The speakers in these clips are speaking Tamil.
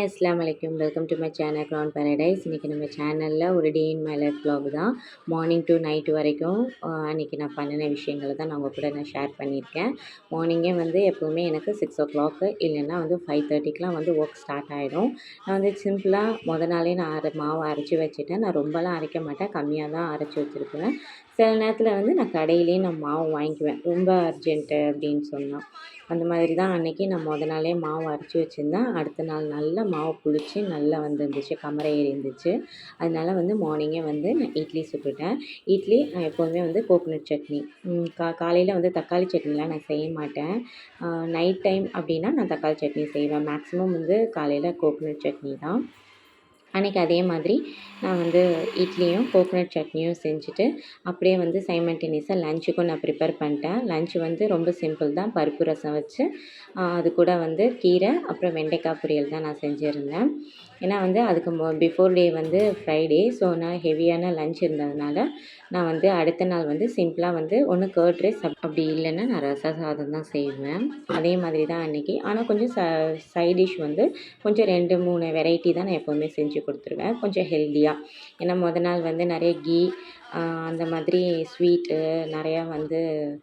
ஹாய் அஸ்லாம் வலைக்கம் welcome to my channel crown paradise இன்றைக்கி நம்ம சேனலில் ஒரு டே இன் மை லைஃப் தான். மார்னிங் டு நைட்டு வரைக்கும் அன்றைக்கி நான் பண்ணின விஷயங்களை தான் நான் உங்கள் கூட நான் ஷேர் பண்ணியிருக்கேன். மார்னிங்கே வந்து எப்போவுமே எனக்கு சிக்ஸ் ஓ கிளாக்கு இல்லைன்னா வந்து ஃபைவ் தேர்ட்டிக்கெலாம் வந்து ஒர்க் ஸ்டார்ட் ஆகிடும் நான் வந்து சிம்பிளாக முத நாளே நான் அரை மாவு அரைச்சி வச்சுட்டேன். நான் ரொம்பலாம் அரைக்க மாட்டேன். கம்மியாக தான் அரைச்சி வச்சுருப்பேன். சில நேரத்தில் வந்து நான் கடையிலேயே நான் மாவு வாங்கிக்குவேன். ரொம்ப அர்ஜென்ட்டு அப்படின்னு சொன்னால் அந்த மாதிரி தான் அன்றைக்கி நான் முத நாளே மாவு அரைச்சி வச்சுருந்தேன். அடுத்த நாள் நல்லா மாவு புளிச்சு நல்லா வந்துருந்துச்சு கமரை ஏறி இருந்துச்சு. அதனால வந்து மார்னிங்கே வந்து நான் இட்லி சுட்டுட்டேன். இட்லி நான் எப்போதுமே வந்து கோகோனட் சட்னி. கா காலையில் வந்து தக்காளி சட்னிலாம் நான் செய்ய மாட்டேன். நைட் டைம் அப்படின்னா நான் தக்காளி சட்னி செய்வேன். மேக்ஸிமம் வந்து காலையில் கோகோனட் சட்னி தான். அன்றைக்கி அதே மாதிரி நான் வந்து இட்லியும் கோகோனட் சட்னியும் செஞ்சுட்டு அப்படியே வந்து சைமல்டேனியஸாக லஞ்சுக்கும் நான் ப்ரிப்பேர் பண்ணிட்டேன். லஞ்ச் வந்து ரொம்ப சிம்பிள் தான். பருப்பு ரசம் வச்சு அது கூட வந்து கீரை அப்புறம் வெண்டைக்காய் பொரியல் தான் நான் செஞ்சுருந்தேன். ஏன்னா வந்து அதுக்கு பிஃபோர் டே வந்து ஃப்ரைடே ஸோ நான் ஹெவியான லஞ்ச் இருந்ததுனால நான் வந்து அடுத்த நாள் வந்து சிம்பிளாக வந்து ஒன்று கேர்ட் ரைஸ் அப்படி இல்லைன்னா நான் ரச சாதம் தான் செய்வேன். அதே மாதிரி தான் அன்றைக்கி ஆனால் கொஞ்சம் ச சைட் டிஷ் வந்து கொஞ்சம் ரெண்டு மூணு வெரைட்டி தான் நான் எப்போவுமே செஞ்சு கொடுத்துருவேன். கொஞ்சம் ஹெல்த்தியாக ஏன்னா முத நாள் வந்து நிறைய கீ அந்த மாதிரி ஸ்வீட்டு நிறையா வந்து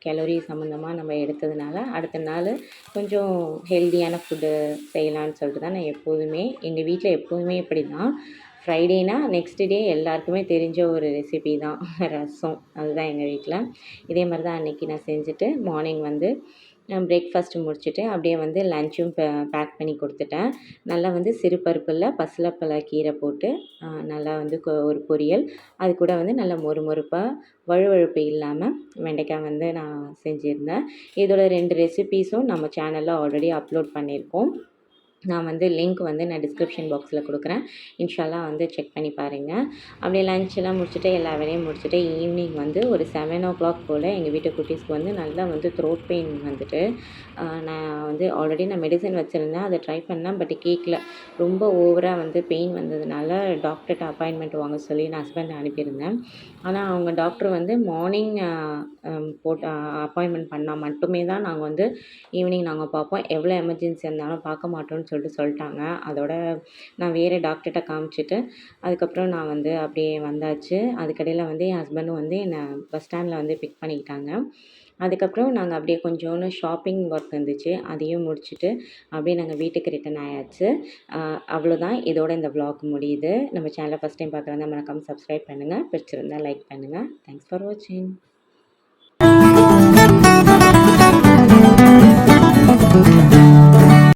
கெலோரி சம்மந்தமாக நம்ம எடுத்ததுனால அடுத்த நாள் கொஞ்சம் ஹெல்த்தியான ஃபுட்டு செய்யலான்னு சொல்லிட்டு தான் நான் எப்போதுமே எங்கள் வீட்டில் எப்போதுமே இப்படி தான் ஃப்ரைடேனா நெக்ஸ்ட் டே எல்லாருக்குமே தெரிஞ்ச ஒரு ரெசிபி தான். ரசம். அதுதான் எங்கள் வீட்டில் இதே மாதிரி தான் அன்றைக்கி நான் செஞ்சுட்டு மார்னிங் வந்து பிரேக்ஃபாஸ்ட்டு முடிச்சுட்டு அப்படியே வந்து லஞ்சும் பேக் பண்ணி கொடுத்துட்டேன். நல்லா வந்து சிறு பருப்பில் பசலப்பழ கீரை போட்டு நல்லா வந்து கொ- ஒரு பொரியல். அது கூட வந்து நல்லா மொறு மொறுப்பாக வழுவழுப்பு இல்லாமல் வெண்டைக்காய் வந்து நான் செஞ்சுருந்தேன். இதோட ரெண்டு ரெசிபீஸும் நம்ம சேனலில் ஆல்ரெடி அப்லோட் பண்ணியிருக்கோம். நான் வந்து லிங்க் வந்து நான் டிஸ்கிரிப்ஷன் பாக்ஸில் கொடுக்குறேன். இன்ஷால்லாம் வந்து செக் பண்ணி பாருங்கள் அப்படியே லஞ்செல்லாம் முடிச்சுட்டு எல்லா வேலையும் முடிச்சுட்டு ஈவினிங் வந்து ஒரு செவன் ஓ கிளாக் போல் எங்கள் வீட்டு குட்டீஸ்க்கு வந்து நல்லா வந்து த்ரோட் பெயின் வந்துட்டு நான் வந்து ஆல்ரெடி நான் மெடிசன் வச்சுருந்தேன். அதை ட்ரை பண்ணேன் பட் கேட்கல ரொம்ப ஓவராக வந்து பெயின் வந்ததுனால டாக்டர்கிட்ட அப்பாயின்மெண்ட் வாங்க சொல்லி நான் ஹஸ்பண்ட் அனுப்பியிருந்தேன். ஆனால் அவங்க டாக்டர் வந்து மார்னிங் போட்டு அப்பாயின்மெண்ட் பண்ணால் மட்டுமே தான் நாங்கள் வந்து ஈவினிங் நாங்கள் பார்ப்போம். எவ்வளோ எமர்ஜென்சி இருந்தாலும் பார்க்க மாட்டோம்னு சொல்லிட்டு சொல்லிட்டாங்க. அதோட நான் வேறு டாக்டர்கிட்ட காமிச்சிட்டு அதுக்கப்புறம் நான் வந்து அப்படியே வந்தாச்சு. அதுக்கடையில் வந்து என் ஹஸ்பண்டும் வந்து என்னை பஸ் ஸ்டாண்டில் வந்து பிக் பண்ணிக்கிட்டாங்க. அதுக்கப்புறம் நாங்கள் அப்படியே கொஞ்சோண்டு ஷாப்பிங் ஒர்க் இருந்துச்சு. அதையும் முடிச்சுட்டு அப்படியே நாங்கள் வீட்டுக்கு ரிட்டன் ஆயாச்சு. அவ்வளோதான் இதோட இந்த vlog முடியுது. நம்ம சேனலை ஃபஸ்ட் டைம் பார்க்குறதா மறக்காமல் சப்ஸ்கிரைப் பண்ணுங்கள் பிடிச்சிருந்தா லைக் பண்ணுங்கள் தேங்க்ஸ் ஃபார் வாட்சிங்